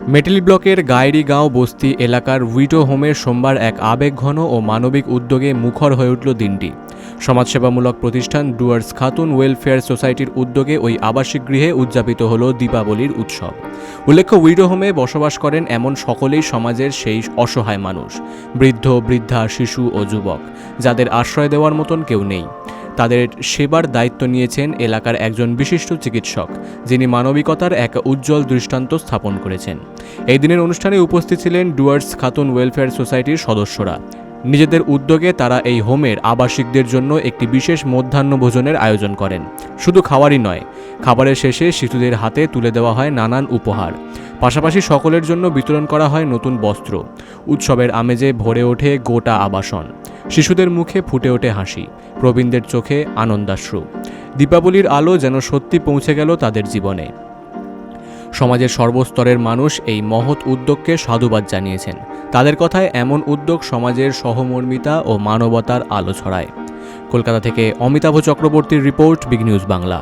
Metal ব্লকের গায়রিগাঁও বস্তি এলাকার উইটো হোমের সোমবার এক আবেগঘন ও মানবিক উদ্যোগে মুখর হয়ে উঠল দিনটি। সমাজসেবামূলক প্রতিষ্ঠান ডুয়ার্স খাতুন ওয়েলফেয়ার সোসাইটির উদ্যোগে ওই আবাসিক গৃহে উদযাপিত হল দীপাবলির উৎসব। উল্লেখ্য উইডো হোমে বসবাস করেন এমন সকলেই সমাজের সেই অসহায় মানুষ, বৃদ্ধ, বৃদ্ধা, শিশু ও যুবক, যাদের আশ্রয় দেওয়ার মতন কেউ নেই। তাদের সেবার দায়িত্ব নিয়েছেন এলাকার একজন বিশিষ্ট চিকিৎসক, যিনি মানবিকতার এক উজ্জ্বল দৃষ্টান্ত স্থাপন করেছেন। এই দিনের অনুষ্ঠানে উপস্থিত ছিলেন ডুয়ার্স খাতুন ওয়েলফেয়ার সোসাইটির সদস্যরা। নিজেদের উদ্যোগে তারা এই হোমের আবাসিকদের জন্য একটি বিশেষ মধ্যাহ্ন ভোজনের আয়োজন করেন। শুধু খাওয়ারই নয়, খাবারের শেষে শিশুদের হাতে তুলে দেওয়া হয় নানান উপহার। পাশাপাশি সকলের জন্য বিতরণ করা হয় নতুন বস্ত্র। উৎসবের আমেজে ভরে ওঠে গোটা আবাসন। শিশুদের মুখে ফুটে ওঠে হাসি, প্রবীণদের চোখে আনন্দাশ্রু। দীপাবলির আলো যেন সত্যি পৌঁছে গেল তাদের জীবনে। সমাজের সর্বস্তরের মানুষ এই মহৎ উদ্যোগকে সাধুবাদ জানিয়েছেন। তাদের কথায় এমন উদ্যোগ সমাজের সহমর্মিতা ও মানবতার আলো ছড়ায়। কলকাতা থেকে অমিতাভ চক্রবর্তীর রিপোর্ট বিগ নিউজ বাংলা।